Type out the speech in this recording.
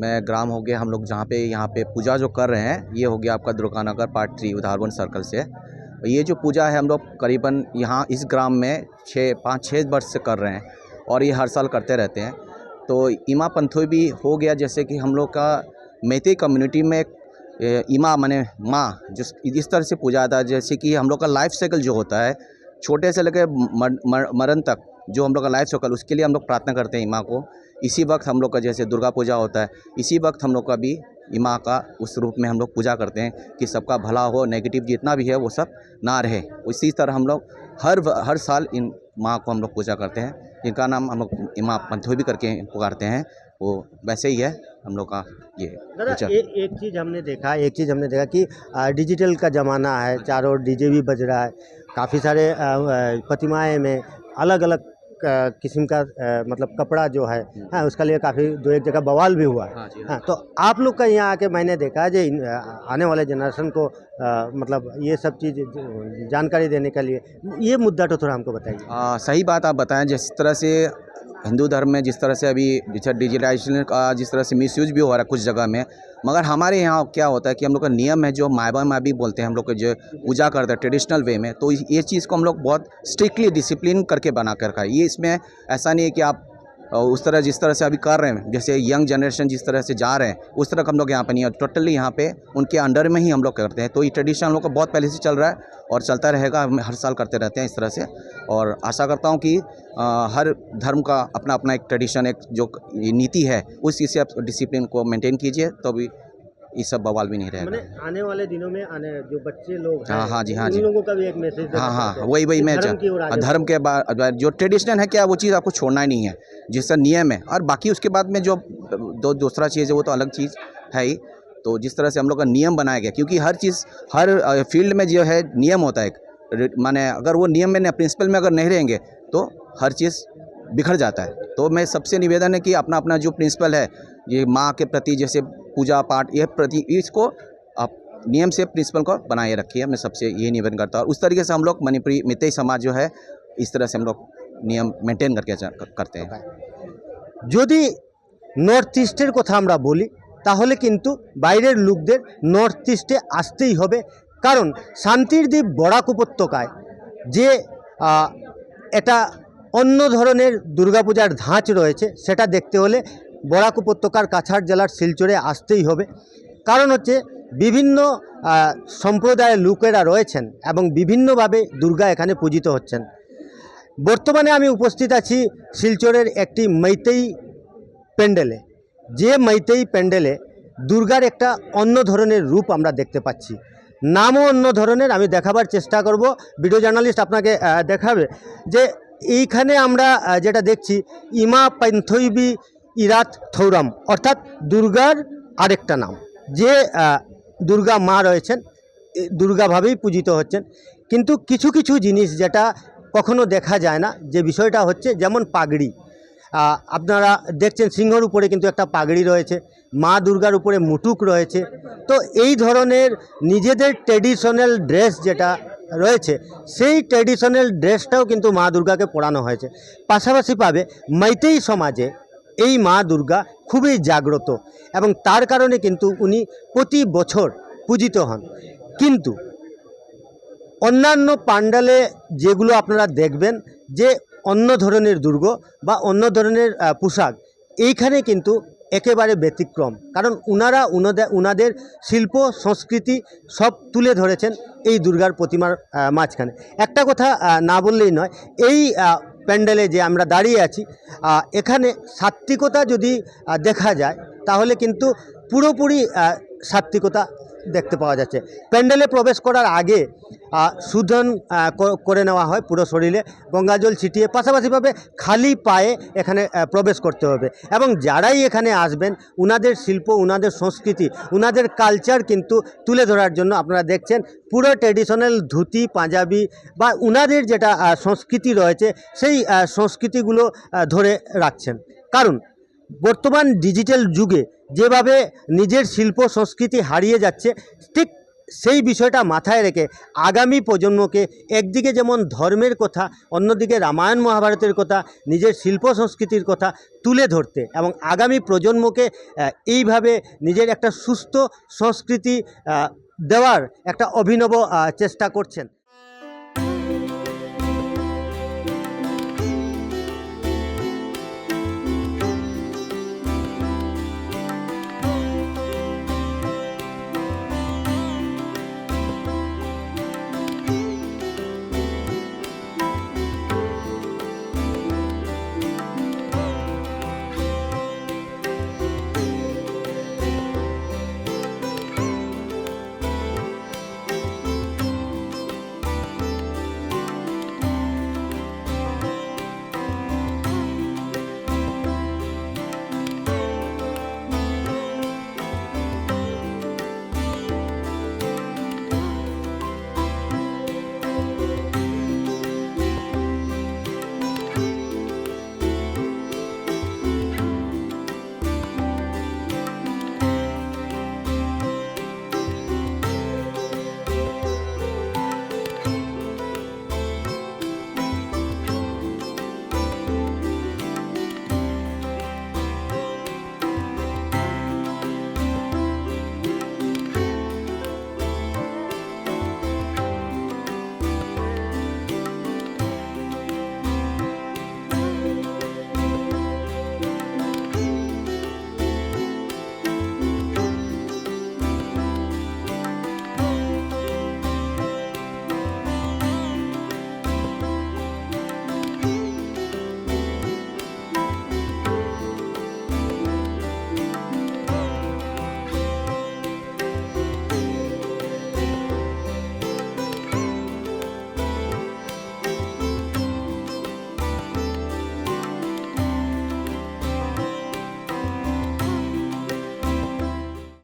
मैं ग्राम हो गया हम लोग जहाँ पे यहाँ पे पूजा जो कर रहे हैं ये हो गया आपका दुर्गानगर पार्ट थ्री उधारवन सर्कल से। ये जो पूजा है हम लोग करीबन यहाँ इस ग्राम में छः पाँच छः वर्ष से कर रहे हैं और ये हर साल करते रहते हैं। तो इमा पंथोई भी हो गया जैसे कि हम लोग का मैती कम्युनिटी में इमा माने माँ जिस इस तरह से पूजा आता है। जैसे कि हम लोग का लाइफ साइकिल जो होता है छोटे से लेकर मर, मर, मरण तक जो हम लोग का लाइफ साइकिल उसके लिए हम लोग प्रार्थना करते हैं इमा को। इसी वक्त हम लोग का जैसे दुर्गा पूजा होता है इसी वक्त हम लोग का भी इमा का उस रूप में हम लोग पूजा करते हैं कि सबका भला हो नेगेटिव जितना भी है वो सब ना रहे। इसी तरह हम लोग हर हर साल इन माँ को हम लोग पूजा करते हैं। इनका नाम हम लोग इमा पंथोई भी करके पुकारते हैं। वो वैसे ही है हम लोग का ये दादा ए, एक चीज़ हमने देखा एक चीज़ हमने देखा कि आ, डिजिटल का ज़माना है चारों डीजे भी बज रहा है। काफ़ी सारे प्रतिमाएँ में अलग अलग किस्म का मतलब कपड़ा जो है हाँ उसका लिए काफ़ी दो एक जगह बवाल भी हुआ है। हाँ जी हाँ। तो आप लोग का यहाँ आके मैंने देखा है जो आने वाले जनरेशन को आ, मतलब ये सब चीज़ जानकारी देने के लिए ये मुद्दा तो थोड़ा हमको बताइए। सही बात आप बताएँ जिस तरह से हिंदू धर्म में जिस तरह से अभी डिजिटाइजेशन का जिस तरह से मिसयूज भी हो रहा है कुछ जगह में, मगर हमारे यहाँ क्या होता है कि हम लोग का नियम है जो मायबा में भी बोलते हैं, हम लोग के जो पूजा करते हैं ट्रेडिशनल वे में तो ये चीज़ को हम लोग बहुत स्ट्रिक्टली डिसिप्लिन करके बना कर रखा है। ये इसमें ऐसा नहीं है कि आप अ, उस तरह जिस तरह से अभी कर रहे हैं जैसे यंग जनरेशन जिस तरह से जा रहे हैं उस तरह हम लोग यहाँ पर नहीं है। टोटली यहाँ पे उनके अंडर में ही हम लोग करते हैं। तो ये ट्रेडिशन हम लोग का बहुत पहले से चल रहा है और चलता रहेगा हम हर साल करते रहते हैं इस तरह से। और आशा करता हूँ कि आ, हर धर्म का अपना अपना एक ट्रेडिशन एक जो नीति है उस हिसाब डिसिप्लिन को मेंटेन कीजिए तो भी ये सब बवाल भी नहीं रहेगा। आने वाले दिनों में आने जो बच्चे लोग हैं हाँ, हाँ जी, हाँ जी। लोगों का भी एक मैसेज हाँ हाँ वही वही मैं धर्म की बाद जो ट्रेडिशनल है क्या वो चीज़ आपको छोड़ना ही नहीं है? जिसका नियम है। और बाकी उसके बाद में जो दो दूसरा चीज़ है वो तो अलग चीज़ है ही। तो जिस तरह से हम लोग का नियम बनाया गया क्योंकि हर चीज़ हर फ़ील्ड में जो है नियम होता है माने अगर वो नियम में प्रिंसिपल में अगर नहीं रहेंगे तो हर चीज़ बिखर जाता है। तो मैं सबसे निवेदन है कि अपना अपना जो प्रिंसिपल है ये माँ के प्रति जैसे पूजा पाठ ये प्रति इसको आप नियम से प्रिंसिपल को बनाए रखिए मैं सबसे यही निवेदन करता हूँ और उस तरीके से हम लोग मणिपुरी मितई समाज जो है इस तरह से हम लोग नियम मेंटेन करके चा- करते हैं যদি নর্থ ইস্টের কথা আমরা বলি তাহলে কিন্তু বাইরের লোকদের নর্থ ইস্টে আসতেই হবে কারণ শান্তির দ্বীপ বরাক উপত্যকায় যে আহ, এটা অন্য ধরনের দুর্গাপূজার ধাঁচ রয়েছে সেটা দেখতে হলে বরাক উপত্যকার কাছাড় জেলার শিলচরে আসতেই হবে। কারণ হচ্ছে বিভিন্ন সম্প্রদায়ের লোকেরা রয়েছেন এবং বিভিন্নভাবে দুর্গা এখানে পূজিত হচ্ছেন। বর্তমানে আমি উপস্থিত আছি শিলচরের একটি মৈতেই প্যান্ডেলে। যে মেইতেই প্যান্ডেলে দুর্গার একটা অন্য ধরনের রূপ আমরা দেখতে পাচ্ছি। নামও অন্য ধরনের, আমি দেখাবার চেষ্টা করব। ভিডিও জার্নালিস্ট আপনাকে দেখাবে যে এইখানে আমরা যেটা দেখছি, ইমা পান্থইবি ইরাত থৌরাম, অর্থাৎ দুর্গার আরেকটা নাম। যে দুর্গা মা রয়েছেন দুর্গাভাবেই পূজিত হচ্ছেন। কিন্তু কিছু কিছু জিনিস যেটা কখনো দেখা যায় না, যে বিষয়টা হচ্ছে যেমন পাগড়ি। আপনারা দেখছেন সিংহর উপরে কিন্তু একটা পাগড়ি রয়েছে, মা দুর্গার উপরে মুটুক রয়েছে। তো এই ধরনের নিজেদের ট্রেডিশনাল ড্রেস যেটা রয়েছে, সেই ট্রেডিশনাল ড্রেসটাও কিন্তু মা দুর্গাকে পরানো হয়েছে। পাশাপাশি পাবে, মেইতেই সমাজে এই মা দুর্গা খুবই জাগ্রত এবং তার কারণে কিন্তু উনি প্রতি বছর পূজিত হন। কিন্তু অন্যান্য পান্ডালে যেগুলো আপনারা দেখবেন যে অন্য ধরনের দুর্গ বা অন্য ধরনের পোশাক, এইখানে কিন্তু একেবারে ব্যতিক্রম। কারণ উনারা উনাদের শিল্প, সংস্কৃতি সব তুলে ধরেছেন এই দুর্গার প্রতিমার মাঝখানে। একটা কথা না বললেই নয়, এই প্যান্ডেলে যে আমরা দাঁড়িয়ে আছি এখানে সাত্ত্বিকতা যদি দেখা যায় তাহলে কিন্তু পুরোপুরি আহ, সাত্ত্বিকতা দেখতে পাওয়া যাচ্ছে। প্যান্ডেলে প্রবেশ করার আগে শোধন করে নেওয়া হয় পুরো শরীরে গঙ্গাজল ছিটিয়ে পাশাপাশিভাবে খালি পায়ে এখানে প্রবেশ করতে হবে। এবং যারাই এখানে আসবেন উনাদের শিল্প উনাদের সংস্কৃতি উনাদের কালচার কিন্তু তুলে ধরার জন্য আপনারা দেখছেন পুরো ট্রেডিশনাল ধুতি পাঞ্জাবি বা উনাদের যেটা সংস্কৃতি রয়েছে সেই সংস্কৃতিগুলো ধরে রাখছেন। কারণ বর্তমান ডিজিটাল যুগে যেভাবে নিজের শিল্প সংস্কৃতি হারিয়ে যাচ্ছে, ঠিক সেই বিষয়টা মাথায় রেখে আগামী প্রজন্মকে একদিকে যেমন ধর্মের কথা, অন্যদিকে রামায়ণ মহাভারতের কথা, নিজের শিল্প সংস্কৃতির কথা তুলে ধরতে এবং আগামী প্রজন্মকে এইভাবে নিজের একটা সুস্থ সংস্কৃতি দেওয়ার একটা অভিনব চেষ্টা করছেন।